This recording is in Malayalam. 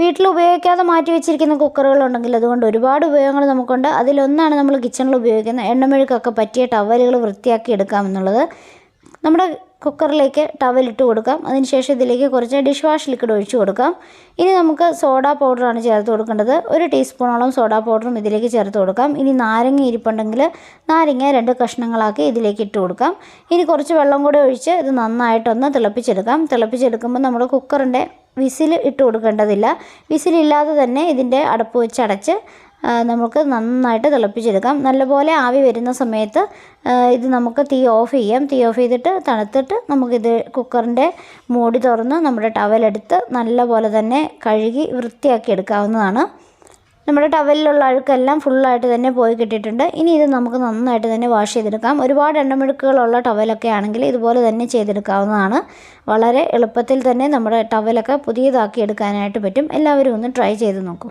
വീട്ടിൽ ഉപയോഗിക്കാതെ മാറ്റി വെച്ചിരിക്കുന്ന കുക്കറുകളുണ്ടെങ്കിൽ അതുകൊണ്ട് ഒരുപാട് ഉപയോഗങ്ങൾ നമുക്കുണ്ട്. അതിലൊന്നാണ് നമ്മൾ കിച്ചണിൽ ഉപയോഗിക്കുന്ന എണ്ണമെഴുക്കൊക്കെ പറ്റിയ ടവലുകൾ വൃത്തിയാക്കി എടുക്കാമെന്നുള്ളത്. നമ്മുടെ കുക്കറിലേക്ക് ടവലിട്ട് കൊടുക്കാം. അതിനുശേഷം ഇതിലേക്ക് കുറച്ച് ഡിഷ് വാഷ് ലിക്വിഡ് ഒഴിച്ചു കൊടുക്കാം. ഇനി നമുക്ക് സോഡ പൗഡറാണ് ചേർത്ത് കൊടുക്കേണ്ടത്. ഒരു ടീസ്പൂണോളം സോഡ പൗഡറും ഇതിലേക്ക് ചേർത്ത് കൊടുക്കാം. ഇനി നാരങ്ങ ഇരിപ്പുണ്ടെങ്കിൽ നാരങ്ങ രണ്ട് കഷ്ണങ്ങളാക്കി ഇതിലേക്ക് ഇട്ട് കൊടുക്കാം. ഇനി കുറച്ച് വെള്ളം കൂടെ ഒഴിച്ച് ഇത് നന്നായിട്ടൊന്ന് തിളപ്പിച്ചെടുക്കാം. തിളപ്പിച്ചെടുക്കുമ്പോൾ നമ്മുടെ കുക്കറിന്റെ വിസിൽ ഇട്ട് കൊടുക്കേണ്ടതില്ല. വിസിലില്ലാതെ തന്നെ ഇതിന്റെ അടപ്പ് വെച്ചടച്ച് നമുക്ക് നന്നായിട്ട് തിളപ്പിച്ചെടുക്കാം. നല്ലപോലെ ആവി വരുന്ന സമയത്ത് ഇത് നമുക്ക് തീ ഓഫ് ചെയ്യാം. തീ ഓഫ് ചെയ്തിട്ട് തണുത്തിട്ട് നമുക്കിത് കുക്കറിന്റെ മൂടി തുറന്ന് നമ്മുടെ ടവലെടുത്ത് നല്ലപോലെ തന്നെ കഴുകി വൃത്തിയാക്കി എടുക്കാവുന്നതാണ്. നമ്മുടെ ടവലിലുള്ള അഴുക്കെല്ലാം ഫുള്ളായിട്ട് തന്നെ പോയി കിട്ടിയിട്ടുണ്ട്. ഇനി ഇത് നമുക്ക് നന്നായിട്ട് തന്നെ വാഷ് ചെയ്തെടുക്കാം. ഒരുപാട് എണ്ണമെഴുക്കുകളുള്ള ടവലൊക്കെ ആണെങ്കിൽ ഇതുപോലെ തന്നെ ചെയ്തെടുക്കാവുന്നതാണ്. വളരെ എളുപ്പത്തിൽ തന്നെ നമ്മുടെ ടവലൊക്കെ പുതിയതാക്കി എടുക്കാനായിട്ട് പറ്റും. എല്ലാവരും ഒന്ന് ട്രൈ ചെയ്ത് നോക്കൂ.